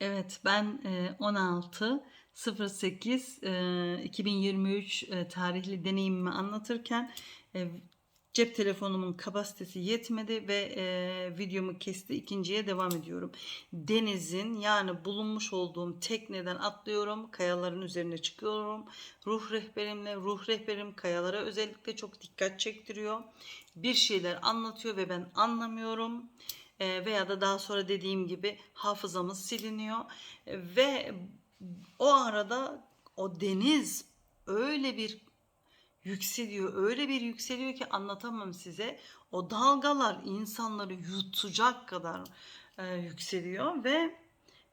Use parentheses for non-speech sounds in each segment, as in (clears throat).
Evet, ben e, 16 08 e, 2023 e, tarihli deneyimimi anlatırken cep telefonumun kapasitesi yetmedi ve e, videomu kesti. İkinciye devam ediyorum. Denizin yani bulunmuş olduğum tekneden atlıyorum. Kayaların üzerine çıkıyorum. Ruh rehberimle, ruh rehberim kayalara özellikle çok dikkat çektiriyor. Bir şeyler anlatıyor ve ben anlamıyorum. E, veya da daha sonra dediğim gibi hafızamız siliniyor E, ve o arada o deniz öyle bir yükseliyor, öyle bir yükseliyor ki anlatamam size. O dalgalar insanları yutacak kadar e, yükseliyor ve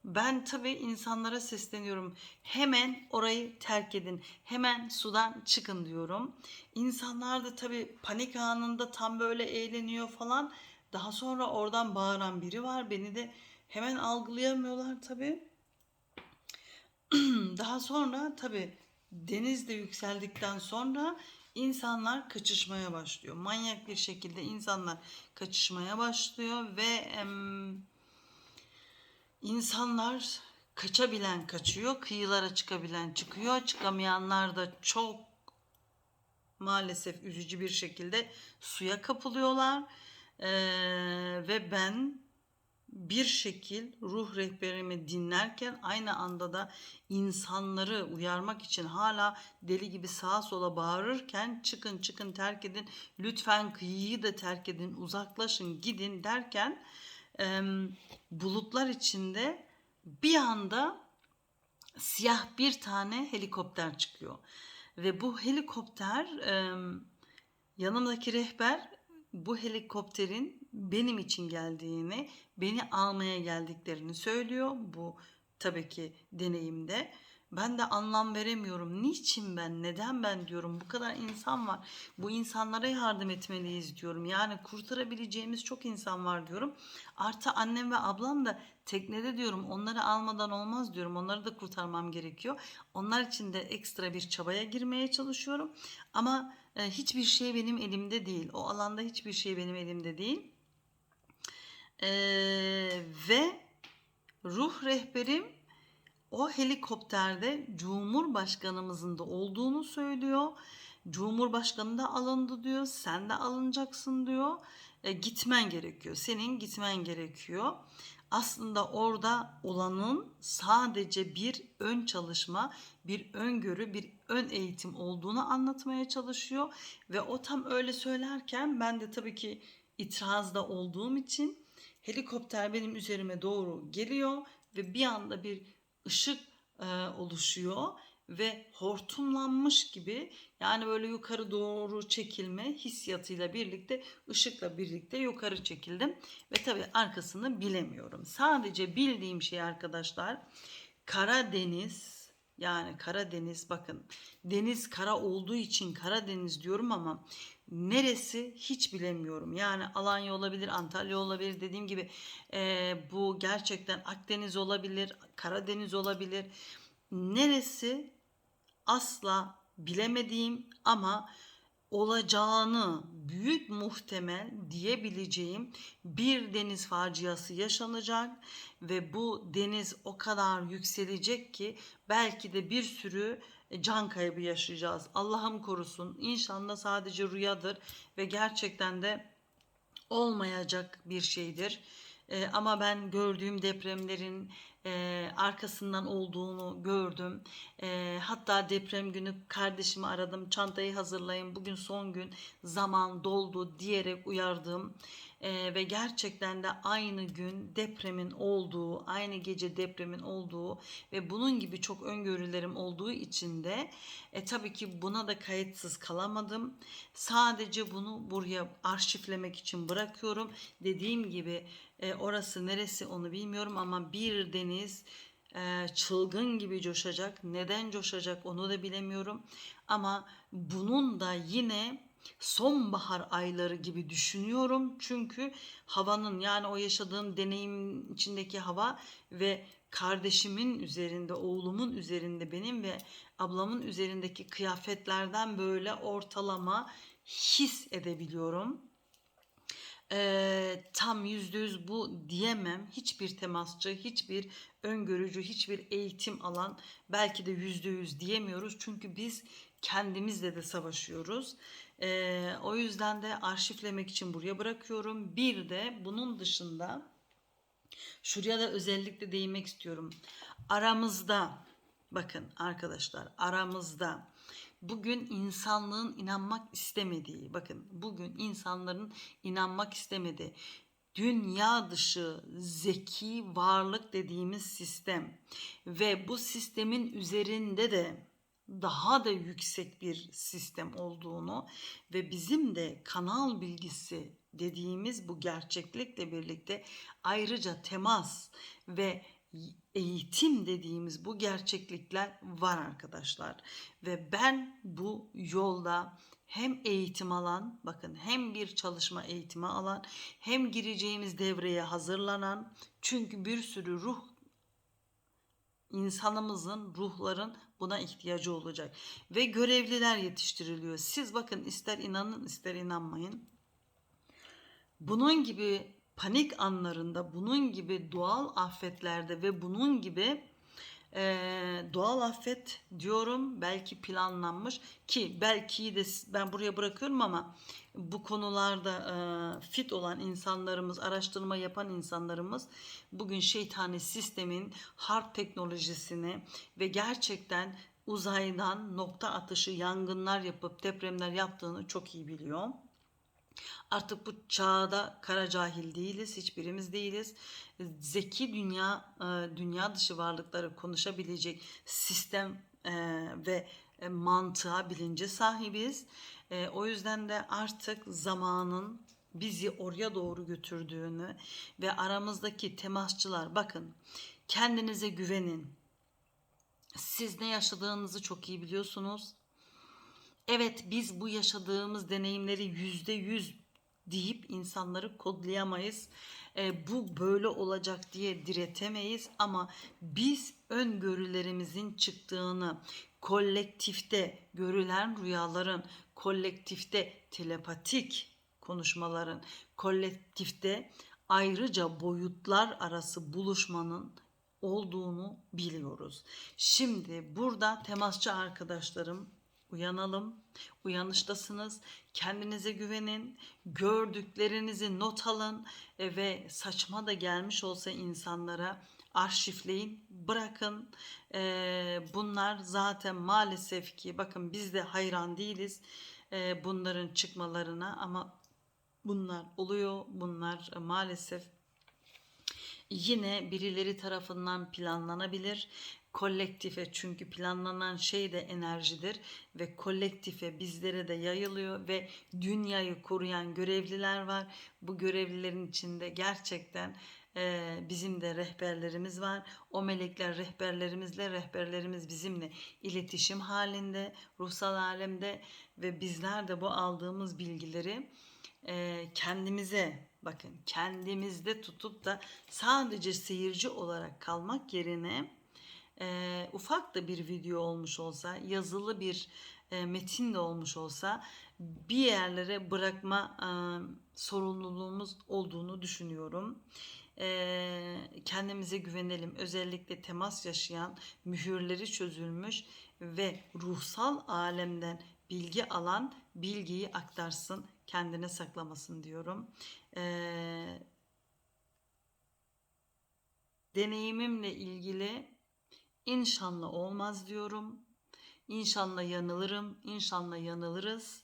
ben tabii insanlara sesleniyorum. Hemen orayı terk edin. Hemen sudan çıkın diyorum. İnsanlar da tabii panik anında tam böyle eğleniyor falan. Daha sonra oradan bağıran biri var. Beni de hemen algılayamıyorlar tabii. (clears throat) Daha sonra tabii denizde yükseldikten sonra insanlar kaçışmaya başlıyor. Manyak bir şekilde insanlar kaçışmaya başlıyor ve em, insanlar kaçabilen kaçıyor, kıyılara çıkabilen çıkıyor, çıkamayanlar da çok maalesef üzücü bir şekilde suya kapılıyorlar. Ee, ve ben bir şekil ruh rehberimi dinlerken aynı anda da insanları uyarmak için hala deli gibi sağa sola bağırırken çıkın çıkın terk edin lütfen kıyıyı da terk edin uzaklaşın gidin derken e, bulutlar içinde bir anda siyah bir tane helikopter çıkıyor. Ve bu helikopter e, yanımdaki rehber bu helikopterin benim için geldiğini, beni almaya geldiklerini söylüyor. Bu tabii ki deneyimde. Ben de anlam veremiyorum. Niçin ben? Neden ben diyorum. Bu kadar insan var. Bu insanlara yardım etmeliyiz diyorum. Yani kurtarabileceğimiz çok insan var diyorum. Artı annem ve ablam da teknede diyorum. Onları almadan olmaz diyorum. Onları da kurtarmam gerekiyor. Onlar için de ekstra bir çabaya girmeye çalışıyorum. Ama e, hiçbir şey benim elimde değil. O alanda hiçbir şey benim elimde değil. E, ve ruh rehberim o helikopterde Cumhurbaşkanımızın da olduğunu söylüyor. Cumhurbaşkanı da alındı diyor. Sen de alınacaksın diyor. E, gitmen gerekiyor. Senin gitmen gerekiyor. Aslında orada olanın sadece bir ön çalışma, bir öngörü, bir ön eğitim olduğunu anlatmaya çalışıyor ve o tam öyle söylerken ben de tabii ki itirazda olduğum için helikopter benim üzerime doğru geliyor ve bir anda bir ışık e, oluşuyor ve hortumlanmış gibi yani böyle yukarı doğru çekilme hissiyatıyla birlikte ışıkla birlikte yukarı çekildim ve tabii arkasını bilemiyorum. Sadece bildiğim şey arkadaşlar Karadeniz yani Karadeniz bakın deniz kara olduğu için Karadeniz diyorum ama neresi hiç bilemiyorum. Yani Alanya olabilir, Antalya olabilir dediğim gibi e, bu gerçekten Akdeniz olabilir, Karadeniz olabilir. Neresi asla bilemediğim ama olacağını büyük muhtemel diyebileceğim bir deniz faciası yaşanacak ve bu deniz o kadar yükselecek ki belki de bir sürü can kaybı yaşayacağız. Allah'ım korusun. İnşallah sadece rüyadır ve gerçekten de olmayacak bir şeydir. Ee, ama ben gördüğüm depremlerin e, arkasından olduğunu gördüm. E, hatta deprem günü kardeşimi aradım. Çantayı hazırlayın. Bugün son gün zaman doldu diyerek uyardım. E, ve gerçekten de aynı gün depremin olduğu, aynı gece depremin olduğu ve bunun gibi çok öngörülerim olduğu için de e, tabii ki buna da kayıtsız kalamadım. Sadece bunu buraya arşivlemek için bırakıyorum. Dediğim gibi e, orası neresi onu bilmiyorum ama bir deniz e, çılgın gibi coşacak. Neden coşacak onu da bilemiyorum. Ama bunun da yine sonbahar ayları gibi düşünüyorum. Çünkü havanın yani o yaşadığım deneyim içindeki hava ve kardeşimin üzerinde, oğlumun üzerinde benim ve ablamın üzerindeki kıyafetlerden böyle ortalama his edebiliyorum. Eee, tam yüzde yüz bu diyemem. Hiçbir temasçı, hiçbir öngörücü, hiçbir eğitim alan belki de yüzde yüz diyemiyoruz. Çünkü biz kendimizle de savaşıyoruz. Eee, o yüzden de arşivlemek için buraya bırakıyorum. Bir de bunun dışında şuraya da özellikle değinmek istiyorum. Aramızda bakın arkadaşlar aramızda bugün insanlığın inanmak istemediği bakın bugün insanların inanmak istemediği dünya dışı zeki varlık dediğimiz sistem ve bu sistemin üzerinde de daha da yüksek bir sistem olduğunu ve bizim de kanal bilgisi dediğimiz bu gerçeklikle birlikte ayrıca temas ve eğitim dediğimiz bu gerçeklikler var arkadaşlar. Ve ben bu yolda hem eğitim alan, bakın hem bir çalışma eğitimi alan, hem gireceğimiz devreye hazırlanan, çünkü bir sürü ruh insanımızın, ruhların buna ihtiyacı olacak. Ve görevliler yetiştiriliyor. Siz bakın ister inanın ister inanmayın. Bunun gibi panik anlarında, bunun gibi doğal afetlerde ve bunun gibi e, doğal afet diyorum belki planlanmış ki belki de ben buraya bırakıyorum ama bu konularda e, fit olan insanlarımız, araştırma yapan insanlarımız bugün şeytani sistemin harp teknolojisini ve gerçekten uzaydan nokta atışı yangınlar yapıp depremler yaptığını çok iyi biliyor. Artık bu çağda kara cahil değiliz, hiçbirimiz değiliz. Zeki dünya, e, dünya dışı varlıkları konuşabilecek sistem e, ve e, mantığa, bilince sahibiz. O yüzden de artık zamanın bizi oraya doğru götürdüğünü ve aramızdaki temasçılar bakın kendinize güvenin. Siz ne yaşadığınızı çok iyi biliyorsunuz. Evet biz bu yaşadığımız deneyimleri yüzde yüz deyip insanları kodlayamayız. E, bu böyle olacak diye diretemeyiz ama biz öngörülerimizin çıktığını kolektifte görülen rüyaların, kolektifte telepatik konuşmaların, kolektifte ayrıca boyutlar arası buluşmanın olduğunu biliyoruz. Şimdi burada temasçı arkadaşlarım Uyanalım. Uyanıştasınız. Kendinize güvenin. Gördüklerinizi not alın e, ve saçma da gelmiş olsa insanlara arşivleyin, bırakın. E, bunlar zaten maalesef ki bakın biz de hayran değiliz e, bunların çıkmalarına ama bunlar oluyor. Bunlar maalesef yine birileri tarafından planlanabilir kolektife çünkü planlanan şey de enerjidir ve kolektife bizlere de yayılıyor ve dünyayı koruyan görevliler var. Bu görevlilerin içinde gerçekten e, bizim de rehberlerimiz var. O melekler rehberlerimizle, rehberlerimiz bizimle iletişim halinde, ruhsal alemde ve bizler de bu aldığımız bilgileri e, kendimize bakın kendimizde tutup da sadece seyirci olarak kalmak yerine e, ufak da bir video olmuş olsa, yazılı bir e, metin de olmuş olsa bir yerlere bırakma e, sorumluluğumuz olduğunu düşünüyorum. E, kendimize güvenelim. Özellikle temas yaşayan, mühürleri çözülmüş ve ruhsal alemden bilgi alan bilgiyi aktarsın, kendine saklamasın diyorum. Eee deneyimimle ilgili İnşallah olmaz diyorum. İnşallah yanılırım. İnşallah yanılırız.